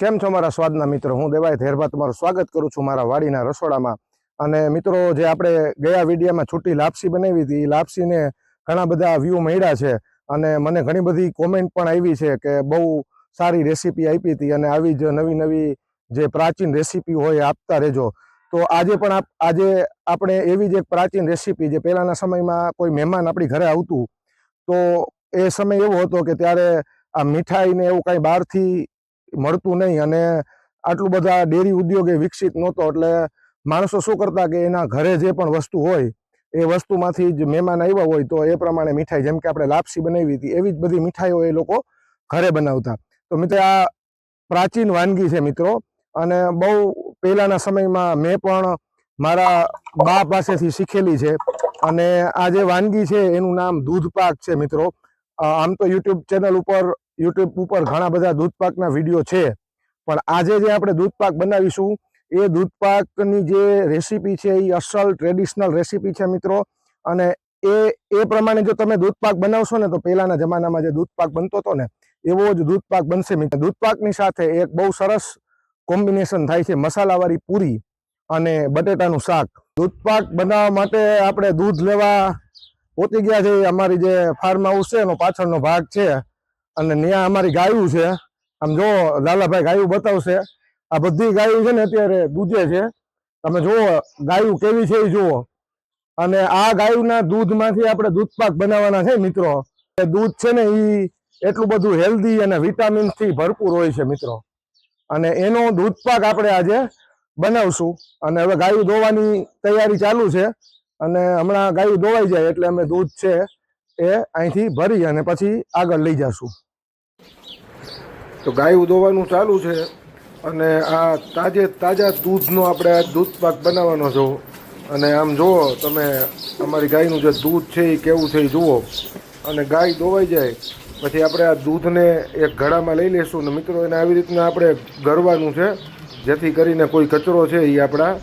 કેમ છો મારા સ્વાદના મિત્રો? હું દેવાય ધેરભા તમારું સ્વાગત કરું છું મારા વાડીના રસોડામાં. અને મિત્રો, જે આપણે ગયા વિડીયામાં છૂટી લાપસી બનાવી હતી એ લાપસીને ઘણા બધા વ્યૂ મળ્યા છે. અને મને ઘણી બધી કોમેન્ટ પણ આવી છે કે બહુ સારી રેસીપી આપી હતી અને આવી જ નવી નવી જે પ્રાચીન રેસીપી હોય આપતા રહેજો. તો આજે પણ આજે આપણે એવી જ એક પ્રાચીન રેસીપી જે પહેલાંના સમયમાં કોઈ મહેમાન આપણી ઘરે આવતું, તો એ સમય એવો હતો કે ત્યારે આ મીઠાઈ ને એવું કાંઈ બહારથી મળતું નહીં અને આટલું બધા ડેરી ઉદ્યોગ એ વિકસિત નહોતો. એટલે માણસો શું કરતા કે એના ઘરે જે પણ વસ્તુ હોય, એ વસ્તુમાંથી જ મહેમાન આવ્યા હોય, તો એ પ્રમાણે મીઠાઈ, જેમ કે આપણે લાપસી બનાવી હતી, એવી જ બધી મીઠાઈઓ એ લોકો ઘરે બનાવતા. તો મિત્રો, આ પ્રાચીન વાનગી છે મિત્રો, અને બહુ પહેલાના સમયમાં મેં પણ મારા બા પાસેથી શીખેલી છે. અને આ જે વાનગી છે, એનું નામ દૂધપાક છે મિત્રો. આમ તો યુટ્યુબ ચેનલ ઉપર યુટ્યુબ ઉપર ઘણા બધા દૂધપાકના વીડિયો છે. પણ આજે જે આપણે દૂધપાક બનાવીશું, એ દૂધપાકની જે રેસીપી છે, એ અસલ ટ્રેડિશનલ રેસીપી છે મિત્રો. અને એ એ પ્રમાણે જો તમે દૂધપાક બનાવશો ને, તો પહેલાના જમાનામાં જે દૂધપાક બનતો હતો ને, એવો જ દૂધપાક બનશે મિત્રો. દૂધપાકની સાથે એક બહુ સરસ કોમ્બિનેશન થાય છે, મસાલાવાળી પૂરી અને બટેટાનું શાક. દૂધપાક બનાવવા માટે આપણે દૂધ લેવા પહોંચી ગયા છે, અમારી જે ફાર્મ હાઉસ છે, એનો પાછળનો ભાગ છે. અને ત્યાં અમારી ગાયું છે. આમ જો લાલાભાઈ ગાયું બતાવશે. આ બધી ગાયું છે ને અત્યારે દૂધે છે. તમે જુઓ, ગાયું કેવી છે એ જુઓ. અને આ ગાયુંના દૂધમાંથી આપણે દૂધપાક બનાવવાના છે મિત્રો. દૂધ છે ને એ એટલું બધું હેલ્ધી અને વિટામિન્સથી ભરપૂર હોય છે મિત્રો. અને એનો દૂધપાક આપણે આજે બનાવશું. અને હવે ગાયું દોવાની તૈયારી ચાલુ છે. અને હમણાં ગાયું દોવાઈ જાય એટલે અમે દૂધ છે એ અહીંથી ભરી અને પછી આગળ લઈ જશું. તો ગાયું ઉદોવાનું ચાલુ છે અને આ તાજે તાજા દૂધનો આપણે આ દૂધપાક બનાવવાનો છો. અને આમ જુઓ તમે, અમારી ગાયનું જે દૂધ છે એ કેવું છે એ જુઓ. અને ગાય દોવાઈ જાય. પછી આપણે આ દૂધને એક ઘડામાં લઈ લેશું ને મિત્રો, એને આવી રીતના આપણે ગરવાનું છે. જેથી કરીને કોઈ કચરો છે એ આપણા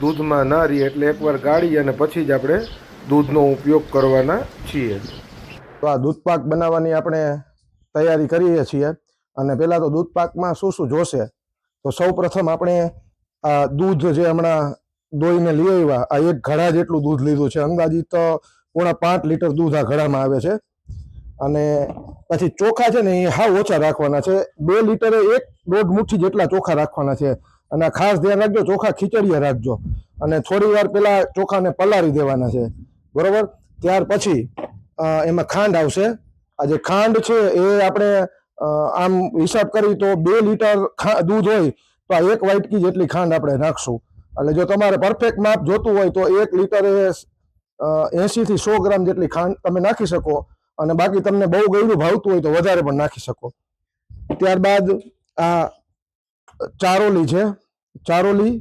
દૂધમાં ના રહીએ એટલે એકવાર ગાળી અને પછી જ આપણે દૂધનો ઉપયોગ કરવાના છીએ. તો આ દૂધપાક બનાવવાની આપણે તૈયારી કરીએ છીએ. અને પહેલાં તો દૂધપાકમાં શું શું જોશે? તો સૌ પ્રથમ આપણે આ દૂધ જે હમણાં દોઈને લઈ આવ્યા, આ એક ઘડા જેટલું દૂધ લીધું છે. અંદાજિત પોણા પાંચ લીટર દૂધ આ ઘડામાં આવે છે. અને પછી ચોખા છે ને એ હાવ ઓછા રાખવાના છે. બે લીટરે એક દોઢ મુઠ્ઠી જેટલા ચોખા રાખવાના છે. અને ખાસ ધ્યાન રાખજો, ચોખા ખીચડીયા રાખજો. અને થોડી વાર પેલા ચોખાને પલાળી દેવાના છે. બરોબર? ત્યાર પછી એમાં ખાંડ આવશે. આ જે ખાંડ છે એ આપણે આમ હિસાબ કરી તો બે લીટર દૂધ હોય તો આ એક વાટકી જેટલી ખાંડ આપણે નાખશું. એટલે જો તમારે પરફેક્ટ માપ જોતું હોય તો એક લીટરે એસી થી સો ગ્રામ જેટલી ખાંડ તમે નાખી શકો અને બાકી તમને બહુ ગળ્યું ભાવતું હોય તો વધારે પણ નાખી શકો. ત્યારબાદ આ ચારોલી છે, ચારોલી,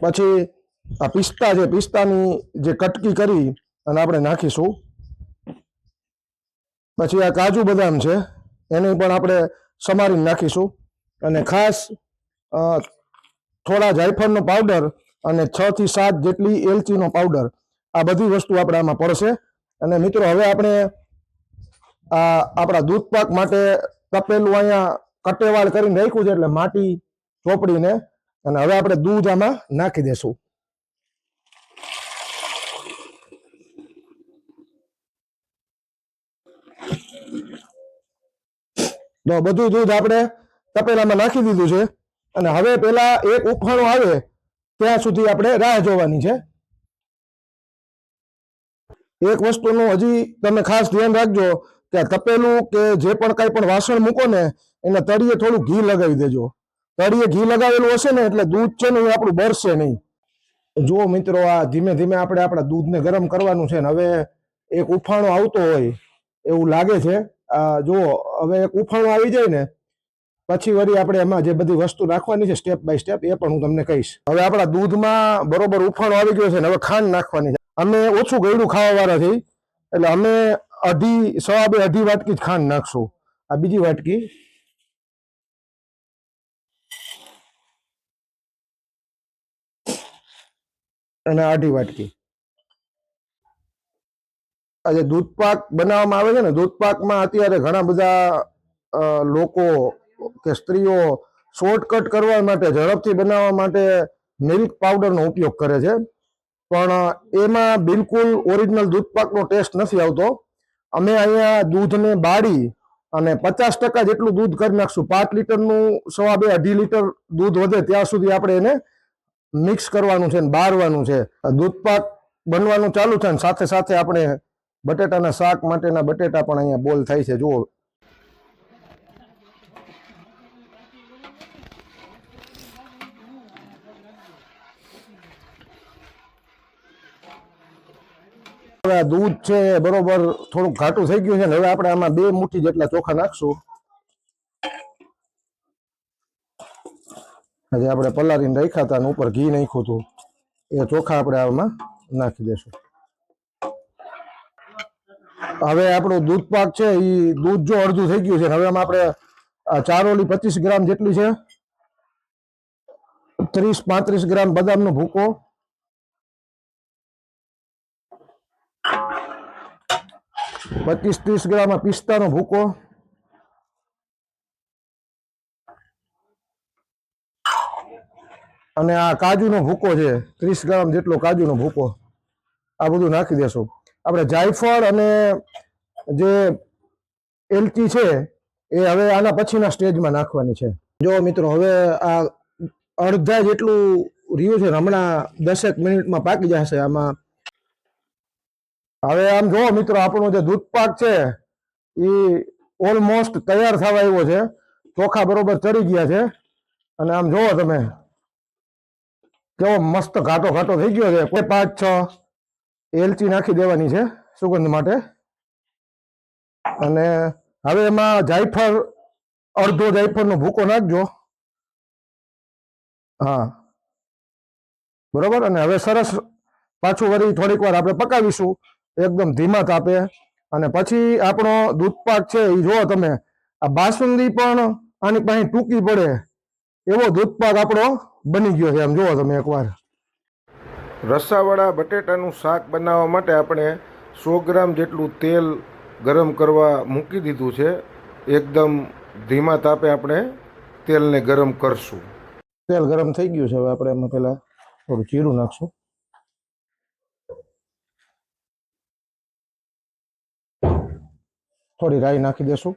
પછી આ પિસ્તા છે, પિસ્તાની જે કટકી કરી અને આપણે નાખીશું. પછી આ કાજુ બદામ છે એને પણ આપણે સમારી નાખીશું. અને ખાસ થોડા જાયફળનો પાવડર અને છ થી સાત જેટલી એલચીનો પાવડર, આ બધી વસ્તુ આપણે આમાં પડશે. અને મિત્રો, હવે આપણે આ આપણા દૂધપાક માટે તપેલું અહીંયા કટેવાળ કરીને રાખ્યું છે, એટલે માટી ચોપડીને, અને હવે આપણે દૂધ આમાં નાખી દેશું. તો બધું દૂધ આપણે તપેલામાં નાખી દીધું છે. અને હવે પેલા એક ઉફાણો આવે, ત્યાં સુધી આપણે રાહ જોવાની છે. એક વસ્તુનું હજી તમે ખાસ ધ્યાન રાખજો કે તપેલું કે જે પણ કાંઈ પણ વાસણ મૂકો ને, એને તળિયે થોડું ઘી લગાવી દેજો. તળિયે ઘી લગાવેલું હશે ને એટલે દૂધ છે ને એ આપણું બરશે નહીં. જુઓ મિત્રો આ ધીમે ધીમે આપણે આપણા દૂધને ગરમ કરવાનું છે ને, હવે એક ઉફાણો આવતો હોય એવું લાગે છે. જુઓ, હવે એક ઉફાણું આવી જાય ને, પછી વળી આપણે એમાં જે બધી વસ્તુ નાખવાની છે સ્ટેપ બાય સ્ટેપ એ પણ હું તમને કહીશ. હવે આપણા દૂધમાં બરોબર ઉફાણો આવી ગયો છે ને, હવે ખાંડ નાખવાની છે. અમે ઓછું ગળ્યું ખાવા વાળા થઈ એટલે અમે અઢી, સવા બે અઢી વાટકી જ ખાંડ નાખશું. આ બીજી વાટકી. અને અઢી વાટકી. આ જે દૂધપાક બનાવવામાં આવે છે ને, દૂધપાકમાં અત્યારે ઘણા બધા લોકો કે સ્ત્રીઓ શોર્ટકટ કરવા માટે, ઝડપથી બનાવવા માટે મિલ્ક પાવડરનો ઉપયોગ કરે છે. પણ, એમાં બિલકુલ ઓરિજિનલ દૂધ પાકનો ટેસ્ટ નથી આવતો. અમે અહીંયા દૂધને બાળી અને પચાસ ટકા જેટલું દૂધ કરી નાખશું. પાંચ લીટરનું સવા બે, અઢી લીટર દૂધ વધે ત્યાં સુધી આપણે એને મિક્સ કરવાનું છે બારવાનું છે. દૂધ પાક બનવાનું ચાલુ છે ને, સાથે સાથે આપણે બટેટાના શાક માટેના બટેટા પણ અહીંયા બોલ થાય છે, જુઓ. હવે દૂધ છે બરોબર થોડુંક ઘાટું થઈ ગયું છે ને, હવે આપણે આમાં બે મુઠ્ઠી જેટલા ચોખા નાખશું. હજી આપણે પલાળીને રાખ્યા હતા ઉપર ઘી નાખ્યું હતું. એ ચોખા આપણે આમાં નાખી દેશું. હવે આપણું દૂધ પાક છે એ દૂધ જો અડધું થઈ ગયું છે, હવે આમાં આપણે, આ ચારોલી પચીસ ગ્રામ જેટલી છે, ત્રીસ પાંત્રીસ ગ્રામ બદામનો ભૂકો, પચીસ ત્રીસ ગ્રામ પિસ્તાનો ભૂકો, અને આ કાજુનો ભૂકો છે, ત્રીસ ગ્રામ જેટલો કાજુનો ભૂકો, આ બધું નાખી દેશું. આપણે જાયફળ અને જે એલચી છે, એ હવે આના પછીના સ્ટેજમાં નાખવાની છે. જો મિત્રો, હવે આ અડધા જેટલું રહ્યું છે હમણાં દસેક મિનિટમાં પાકી જશે આમાં. હવે આમ જુઓ મિત્રો, આપણો જે દૂધ પાક છે એ ઓલમોસ્ટ તૈયાર થવા આવ્યો છે. ચોખા બરોબર ચડી ગયા છે. અને આમ જુઓ તમે, કેવો મસ્ત ઘાટો ઘાટો થઈ ગયો છે. કોઈ પાંચ છ એલચી નાખી દેવાની છે સુગંધ માટે. અને હવે એમાં જાયફળ, અડધો જાયફળનો ભૂકો નાખજો. હા. બરોબર? અને હવે સરસ પાછું વળી થોડીક વાર આપણે પકાવીશું. એકદમ ધીમા તાપે. અને પછી આપણો દૂધપાક છે એ જુઓ તમે. આ બાસુંદી પણ આની પાસે ટૂંકી પડે. એવો દૂધપાક આપણો બની ગયો છે આમ જુઓ તમે એકવાર. રસાવાળા બટેટાનું શાક બનાવવા માટે આપણે સો ગ્રામ જેટલું તેલ ગરમ કરવા મૂકી દીધું છે. એકદમ ધીમા તાપે આપણે તેલને ગરમ કરશું. તેલ ગરમ થઈ ગયું છે. હવે આપણે એમાં પહેલાં થોડું જીરું નાખશું. થોડી રાઈ નાખી દેશું.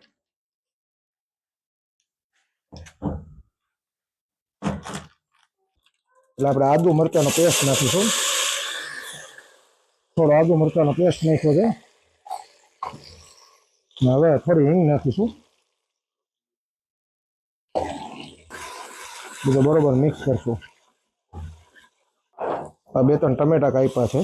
એટલે આપણે આદુ મરચાંનો પેસ્ટ નાખીશું. થોડો આદુ મરચાંનો પેસ્ટ નાખ્યો છે. હવે થોડી હિંગ નાખીશું. બધું બરોબર મિક્સ કરશું. આ બે ત્રણ ટમેટા કાપ્યા છે.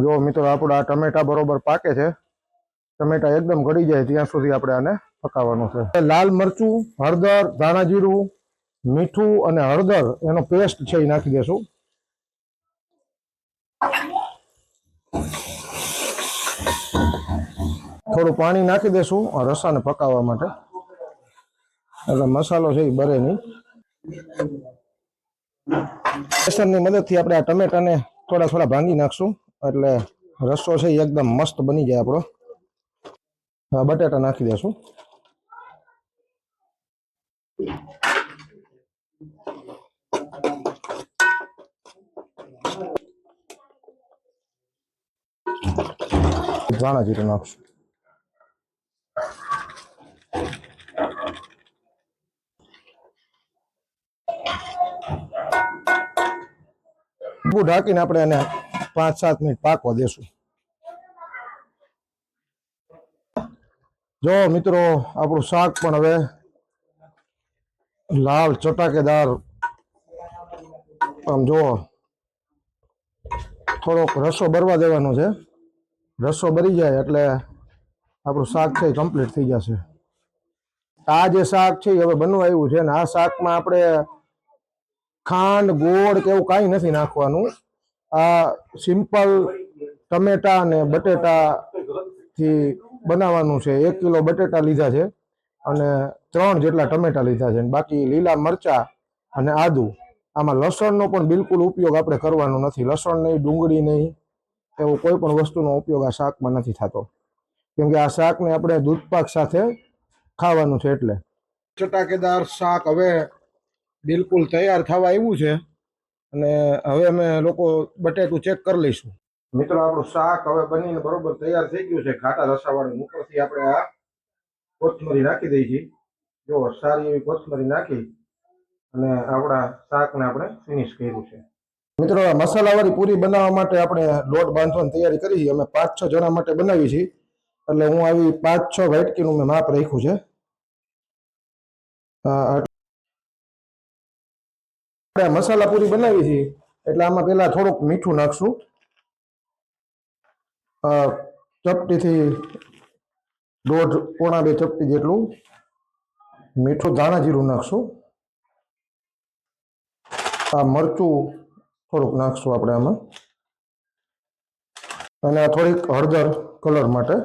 જો મિત્રો, આપણે આ ટમેટા બરોબર પાકે છે. ટમેટા એકદમ ગળી જાય ત્યાં સુધી આપણે આને પકાવવાનું છે. લાલ મરચું, હળદર, ધાણા જીરું, મીઠું અને હળદર, એનો પેસ્ટ છે એ નાખી દેશું. થોડું પાણી નાખી દેશું રસાને પકાવવા માટે. એટલે મસાલો છે એ બરે નહીં. બેસનની મદદથી આપણે આ ટમેટાને થોડા થોડા ભાંગી નાખશું. એટલે રસો છે એકદમ મસ્ત બની જાય આપણો. બટેટા નાખી દેશું. ધાણા જીરું નાખશું. ઢાંકીને આપણે એને પાંચ સાત મિનિટ પાકવા દેશું. જો મિત્રો, આપણું શાક પણ હવે લાલ ચટાકેદાર, આમ જુઓ, થોડોક રસો ભરવા દેવાનો છે. રસો ભરી જાય એટલે આપણું શાક છે કમ્પ્લીટ થઈ જશે. આ જે શાક છે હવે બનવા આવ્યું છે ને આ શાકમાં આપણે ખાંડ, ગોળ કે એવું કાંઈ નથી નાખવાનું. આ સિમ્પલ ટમેટા અને બટેટાથી બનાવવાનું છે. એક કિલો બટેટા લીધા છે અને ત્રણ જેટલા ટમેટા લીધા છે. બાકી લીલા મરચા અને આદુ. આમાં લસણનો પણ બિલકુલ ઉપયોગ આપણે કરવાનો નથી. લસણ નહીં, ડુંગળી નહીં, એવો કોઈ પણ વસ્તુનો ઉપયોગ આ શાકમાં નથી થતો. કેમ કે આ શાકને આપણે દૂધપાક સાથે ખાવાનું છે એટલે. ચટાકેદાર શાક હવે બિલકુલ તૈયાર થવા આવ્યું છે. અને હવે અમે લોકો બટેટું ચેક કરી લઈશું. મિત્રો, આપણું શાક હવે બનીને બરોબર તૈયાર થઈ ગયું છે. ઘાટા રસાવાળું ઉપરથી આપણે આ કોથમરી નાખી દઈ છીએ. જો સારી એવી કોથમરી નાખી અને આપણા શાકને આપણે ફિનિશ કર્યું છે. મિત્રો મસાલાવાળી પૂરી બનાવવા માટે આપણે લોટ બાંધવાની તૈયારી કરી અમે પાંચ છ જણા માટે બનાવી છીએ. એટલે હું આવી પાંચ છ વાટકીનું મેં માપ રાખ્યું છે. આપણે મસાલા પૂરી બનાવી છે, એટલે આમાં પેલા થોડુંક મીઠું નાખશું. ચપટીથી દોઢ, પોણા બે ચપટી જેટલું મીઠું ધાણા જીરું નાખશું. આ મરચું થોડુંક નાખશું આપણે આમાં. અને આ થોડીક હળદર કલર માટે.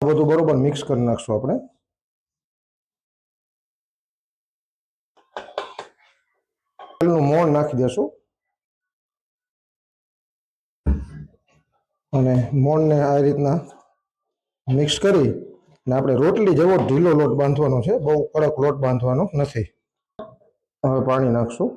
બધું બરોબર મિક્સ કરી નાખશું આપણે તેલનું મોણ નાખી દેશું. અને મોણને આ રીતના મિક્સ કરી અને આપણે રોટલી જેવો ઢીલો લોટ બાંધવાનો છે. બહુ કડક લોટ બાંધવાનો નથી. હવે પાણી નાખશું.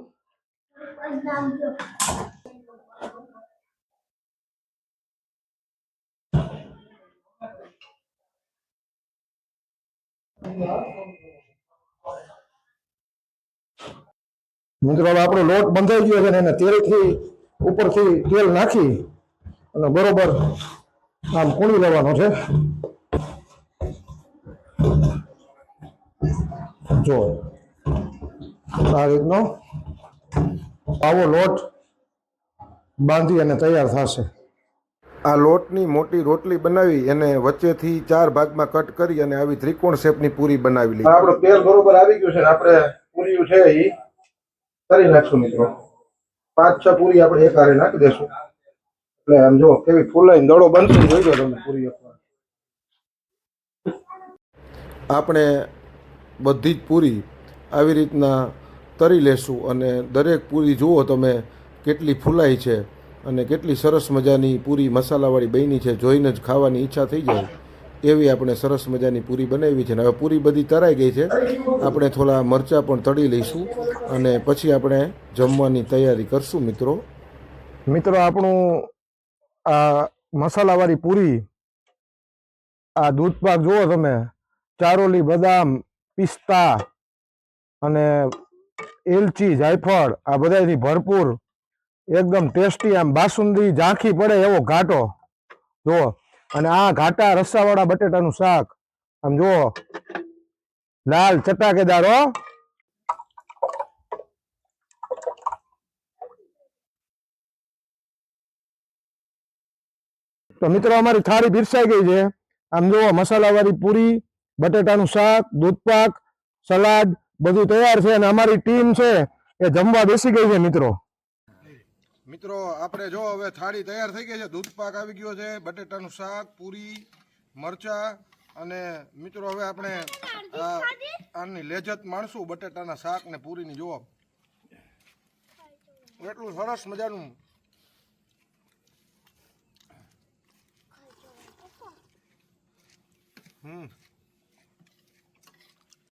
મિત્રો આપણો લોટ બંધાઈ ગયો છે ને એને તેલથી ઉપરથી તેલ નાખી અને બરોબર આમ કૂણી લેવાનો છે. જો આ રીતનો આવો લોટ બાંધી અને તૈયાર થશે. આ લોટની મોટી રોટલી બનાવી એને વચ્ચેથી ચાર ભાગમાં કટ કરી અને આવી ત્રિકોણ શેપની પૂરી બનાવી લીધી. આપણું તેલ બરોબર આવી ગયું છે આપણે પૂરી છે એ કરી નાખશું મિત્રો? પાંચ, છ પૂરી આપણે એક હારે નાખી દેશું. એટલે આમ જો, કેવી ફૂલાઈને દડો બનશે જોઈ લો તમે પૂરી એકવાર આપણે બધી જ પૂરી આવી રીતના તરી લેશું અને દરેક પૂરી જુઓ તમે કેટલી ફૂલાઈ છે અને કેટલી સરસ મજાની પૂરી મસાલાવાળી બની છે. જોઈને જ ખાવાની ઈચ્છા થઈ જાય. એવી આપણે સરસ મજાની પૂરી બનાવી છે ને હવે પૂરી બધી તરાઈ ગઈ છે. આપણે થોડા મરચાં પણ તળી લઈશું અને પછી આપણે જમવાની તૈયારી કરશું મિત્રો. મિત્રો, આપણું આ મસાલાવાળી પૂરી, આ દૂધ પાક જુઓ તમે, ચારોલી બદામ, પિસ્તા અને એલચી, જાયફળ, આ બધાથી ભરપૂર, એકદમ ટેસ્ટી આમ બાસુંદી, ઝાંખી પડે એવો ઘાટો. જુઓ અને આ ઘાટા રસ્સાવાળા બટેટાનું શાક. આમ જુઓ. લાલ ચટાકેદાર હો. તો મિત્રો, અમારી થાળી પીરસાઈ ગઈ છે. આમ જુઓ, મસાલાવાળી પૂરી, બટેટાનું શાક, દૂધપાક, સલાડ બધું તૈયાર છે અને અમારી ટીમ છે એ જમવા બેસી ગઈ છે મિત્રો. મિત્રો આપણે જો હવે થાળી તૈયાર થઈ ગઈ છે. દૂધપાક આવી ગયો છે બટેટાનું શાક પૂરી મરચા અને મિત્રો હવે આપણે આની લેજત માણશું બટેટાના શાક ને પૂરીની. જુઓ. એટલું સરસ મજાનું. હમ.